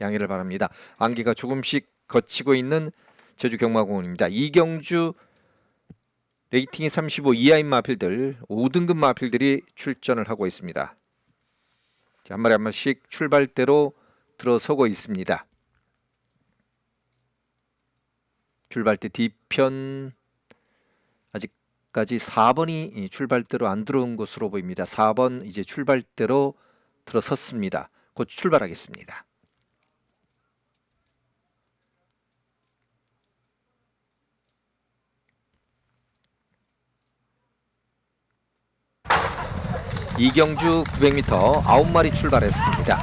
양해를 바랍니다. 안개가 조금씩 걷히고 있는 제주 경마공원입니다. 이경주 레이팅이 35 이하인 마필들 5등급 마필들이 출전을 하고 있습니다. 자, 한 마리 한 마리씩 출발대로 들어서고 있습니다. 출발대 뒤편 아직까지 4번이 출발대로 안 들어온 것으로 보입니다. 4번 이제 출발대로 들어섰습니다. 곧 출발하겠습니다. 이경주 900m 9마리 출발했습니다.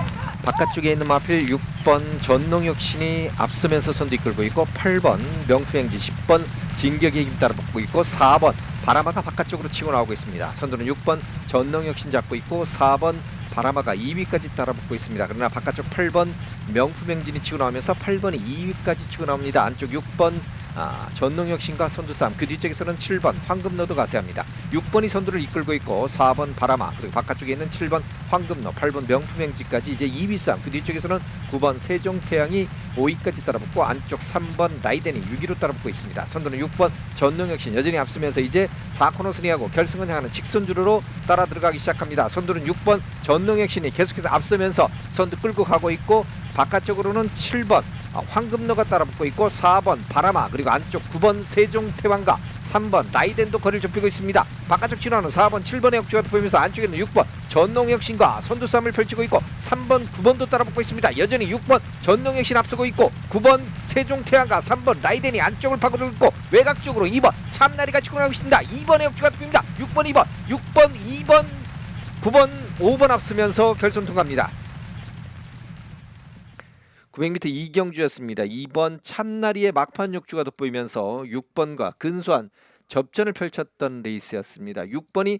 바깥쪽에 있는 마필 6번 전농혁 신이 앞서면서 선두 이끌고 있고 8번 명투행지 10번 진격의 힘 따라 붙고 있고 4번 바라마가 바깥쪽으로 치고 나오고 있습니다. 선두는 6번 전농혁 신 잡고 있고 4번 바라마가 2위까지 따라 붙고 있습니다. 그러나 바깥쪽 8번 명품행진이 치고 나오면서 8번이 2위까지 치고 나옵니다. 안쪽 6번 아, 전농혁 신과 선두 싸움 그 뒤쪽에서는 7번 황금노도 가세합니다. 6번이 선두를 이끌고 있고 4번 바라마 그리고 바깥쪽에 있는 7번 황금노 8번 명품행지까지 이제 2위 싸움 그 뒤쪽에서는 9번 세종태양이 5위까지 따라붙고 안쪽 3번 라이덴이 6위로 따라붙고 있습니다. 선두는 6번 전농혁 신 여전히 앞서면서 이제 4코너 순위하고 결승을 향하는 직선주로로 따라 들어가기 시작합니다. 선두는 6번 전농혁 신이 계속해서 앞서면서 선두 끌고 가고 있고 바깥쪽으로는 7번 아, 황금노가 따라붙고 있고 4번 바라마 그리고 안쪽 9번 세종태왕과 3번 라이덴도 거리를 좁히고 있습니다. 바깥쪽 진화는 4번 7번의 역주가 보이면서 안쪽에는 6번 전농혁신과 선두 싸움을 펼치고 있고 3번 9번도 따라붙고 있습니다. 여전히 6번 전농혁신 앞서고 있고 9번 세종태왕과 3번 라이덴이 안쪽을 파고들고 있고 외곽 쪽으로 2번 참나리가 치고 나오고 있습니다. 2번의 역주가 보입니다. 6번 2번 6번 2번 9번 5번 앞서면서 결선 통과합니다. 900m 이경주였습니다. 2번 참나리의 막판 역주가 돋보이면서 6번과 근소한 접전을 펼쳤던 레이스였습니다. 6번이